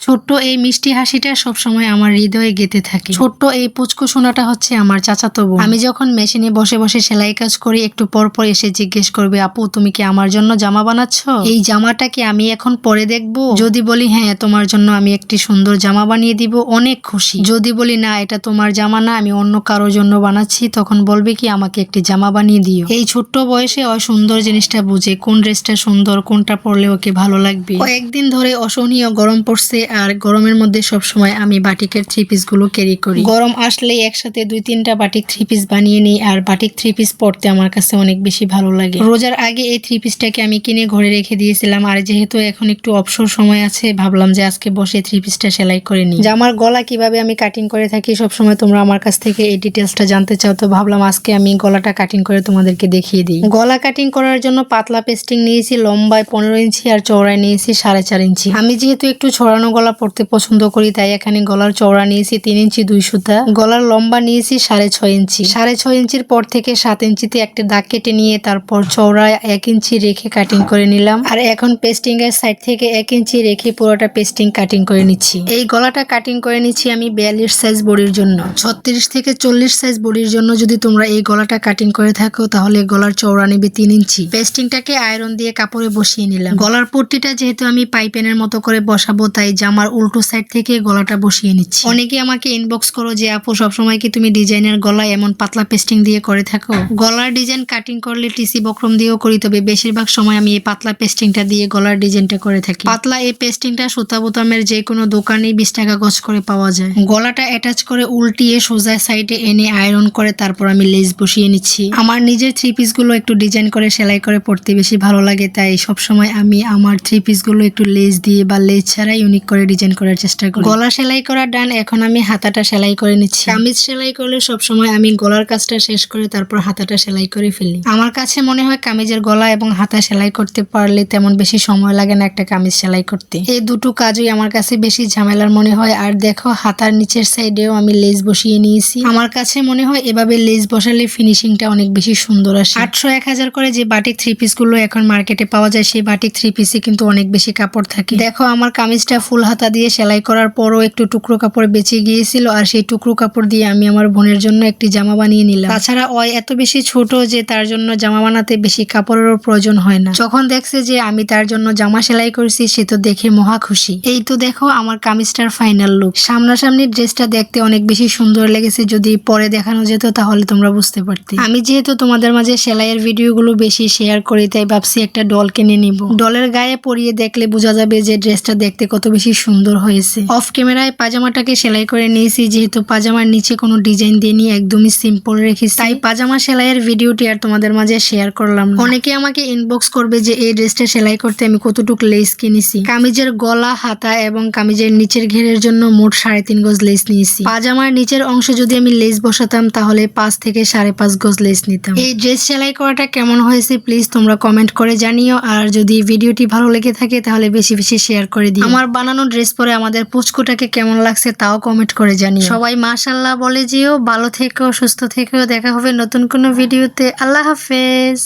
ছোট্ট এই মিষ্টি হাসিটা সবসময় আমার হৃদয়ে গেঁথে থাকে। ছোট্ট এই পুচকু সোনাটা হচ্ছে আমার চাচাতো বোন। আমি যখন মেশিনে বসে বসে সেলাই কাজ করি, একটু পর পর এসে জিজ্ঞেস করবে, আপু, তুমি কি আমার জন্য জামা বানাচ্ছ? এই জামাটা কি আমি এখন পরে দেখব। যদি বলি হ্যাঁ তোমার জন্য আমি একটি সুন্দর জামা বানিয়ে দিব, অনেক খুশি। যদি বলি, না, এটা তোমার জামা না, আমি অন্য কারোর জন্য বানাচ্ছি, তখন বলবে কি, আমাকে একটি জামা বানিয়ে দিও। এই ছোট্ট বয়সে ও সুন্দর জিনিসটা বুঝে, কোন ড্রেসটা সুন্দর, কোনটা পরলে ওকে ভালো লাগবে। কয়েকদিন ধরে অসহনীয় গরম পড়ছে আর গরমের মধ্যে সব সময় আমি বাটিকের থ্রি পিসগুলো ক্যারি করি। গরম আসলে একসাথে দুই তিনটা বাটিক থ্রি পিস বানিয়ে নিই, আর বাটিক থ্রি পিস পরতে আমার কাছে অনেক বেশি ভালো লাগে। রোজার আগে এই থ্রি পিসটাকে আমি কিনে ঘরে রেখে দিয়েছিলাম, আর যেহেতু এখন একটু অবসর সময় আছে, ভাবলাম যে আজকে বসে থ্রি পিসটা সেলাই করে নিই। জামার গলা কীভাবে আমি কাটিং করে থাকি সব সময় তোমরা আমার কাছ থেকে এই ডিটেলসটা জানতে চাও, তো ভাবলাম আজকে আমি গলাটা কাটিং করে তোমাদেরকে দেখিয়ে দিই। গলা কাটিং করার জন্য পাতলা পেস্টিং নিয়েছি, লম্বায় পনেরো ইঞ্চি আর চৌড়ায় নিয়েছি সাড়ে চার ইঞ্চি। আমি যেহেতু একটু ছড়ানো গলা পড়তে পছন্দ করি, তাই এখানে গলার চওড়া নিয়েছি তিন ইঞ্চি, দুই সুতা। গলার লম্বা নিয়েছি সাড়ে ছয় ইঞ্চি। সাড়ে ছয় ইঞ্চির পর থেকে সাত ইঞ্চিতে একটা দাগ কেটে নিয়ে তারপর চওড়ায় এক ইঞ্চি রেখে কাটিং করে নিলাম। আর এখন পেস্টিং এর সাইড থেকে এক ইঞ্চি রেখে পুরোটা পেস্টিং কাটিং করে নিচ্ছি। এই গলাটা কাটিং করে নিচ্ছি আমি বিয়াল্লিশ সাইজ বডির জন্য। ছত্রিশ থেকে চল্লিশ সাইজ বডির জন্য যদি তোমরা এই গলাটা কাটিং করে থাকো, তাহলে গলার চওড়া নেবে তিন ইঞ্চি। পেস্টিংটাকে আয়রন দিয়ে কাপড়ে বসিয়ে নিলাম। গলার পট্টিটা যেহেতু আমি পাইপেনের মতো করে বসাবো, তাই জামার উল্টো সাইড থেকে গলাটা বসিয়ে নিচ্ছি। অনেকে আমাকে ইনবক্স করো যে, আপু, সবসময় কি তুমি ডিজাইনের গলায় এমন পাতলা পেস্টিং দিয়ে করে থাকো? গলার ডিজাইন কাটিং করলে টিসি বক্রম দিয়েও করি, তবে বেশিরভাগ সময় আমি এই পাতলা পেস্টিংটা দিয়ে গলার ডিজাইনটা করে থাকি। পাতলা এই পেস্টিংটা সুতা বোতামের যে কোনো দোকানেই বিশ টাকা গজ করে পাওয়া যায়। গলাটা অ্যাটাচ করে উল্টিয়ে সোজা সাইডে এনে আয়রন করে তারপর আমি লেস বসিয়ে নিচ্ছি। আমার নিজের থ্রি পিসগুলো একটু ডিজাইন করে সেলাই করে পড়তে বেশি ভালো লাগে, তাই সব সময় আমি আমার থ্রি পিসগুলো একটু লেস দিয়ে বা লেস ছাড়া ইউনিক করে ডিজাইন করার চেষ্টা করি। গলা সেলাই করা ডান এখন আমি হাতাটা সেলাই করে নিচ্ছি। কামিজ সেলাই করলে সব সময় আমি গলার কাজটা শেষ করে তারপর হাতাটা সেলাই করে ফেলি। আমার কাছে মনে হয় কামিজের গলা এবং হাতা সেলাই করতে পারলে তেমন বেশি সময় লাগে না একটা কামিজ সেলাই করতে। এই দুটো কাজই আমার কাছে বেশি ঝামেলার মনে হয়। আর দেখো হাতার নিচের সাইডেও আমি লেস বসিয়ে নিয়েছি। আমার কাছে মনে হয় এভাবে লেস বসালে ফিনিশিংটা অনেক বেশি সুন্দর আসে। আটশো এক হাজার করে যে বাটিক থ্রি পিসগুলো এখন মার্কেটে পাওয়া যায় সেই বাটিক থ্রি পিসে কিন্তু অনেক বেশি কাপড় থাকে। দেখো আমার কামিজটা ফুল হাতা দিয়ে সেলাই করার পরও একটু টুকরো কাপড় বেঁচে গিয়েছিল আর সেই টুকরো কাপড় দিয়ে আমি আমার বোনের জন্য একটি জামা বানিয়ে নিলাম। তাছাড়া অয় এত বেশি ছোট যে তার জন্য জামা বানাতে বেশি কাপড়েরও প্রয়োজন হয় না। যখন দেখছে যে আমি তার জন্য জামা সেলাই করেছি, সে তো দেখে মহা খুশি। এই তো দেখো আমার কামিজটার ফাইনাল লুক সামনাসামনি ড্রেসটা দেখতে অনেক বেশি সুন্দর লেগেছে। যদি পরে দেখানো যেত তাহলে তোমরা বুঝতে পারতে। আমি যেহেতু তোমাদের মাঝে সেলাইয়ের ভিডিওগুলো বেশি শেয়ার করি, তাই ভাবছি একটা ডল কিনে নিব। ডলের গায়ে পরিয়ে দেখলে বোঝা যাবে যে ড্রেসটা দেখতে কত বেশি সুন্দর হয়েছে। অফ ক্যামেরায় পাজামাটাকে সেলাই করে নিয়েছি, যেহেতু পাজামার নিচে কোনো ডিজাইন দিইনি একদমই সিম্পল রেখেছি। তাই পাজামা সেলাইয়ের ভিডিওটি আর তোমাদের মাঝে শেয়ার করলাম অনেকে আমাকে ইনবক্স করবে যে, এই ড্রেসটা সেলাই করতে আমি কতটুকু লেস কিনেছি? কামিজের গলা, হাতা এবং কামিজের নিচের ঘেরের জন্য মোট সাড়ে তিন গজ লেস নিয়েছি। পাজামার নিচের অংশে যদি আমি লেস বসাতাম, তাহলে পাঁচ থেকে সাড়ে পাঁচ গজ লেস নিতাম। এই ড্রেস সেলাই করাটা কেমন হয়েছে প্লিজ তোমরা কমেন্ট করে জানিও। আর যদি ভিডিওটি ভালো লেগে থাকে, তাহলে বেশি বেশি শেয়ার করে দিও। আমার বানানো ড্রেস পরে আমাদের পুচকুটাকে কেমন লাগছে তাও কমেন্ট করে জানি সবাই মাশাল্লাহ বলে যেও, ভালো থেকেও সুস্থ থেকেও দেখা হবে নতুন কোনো ভিডিওতে আল্লাহ হাফেজ।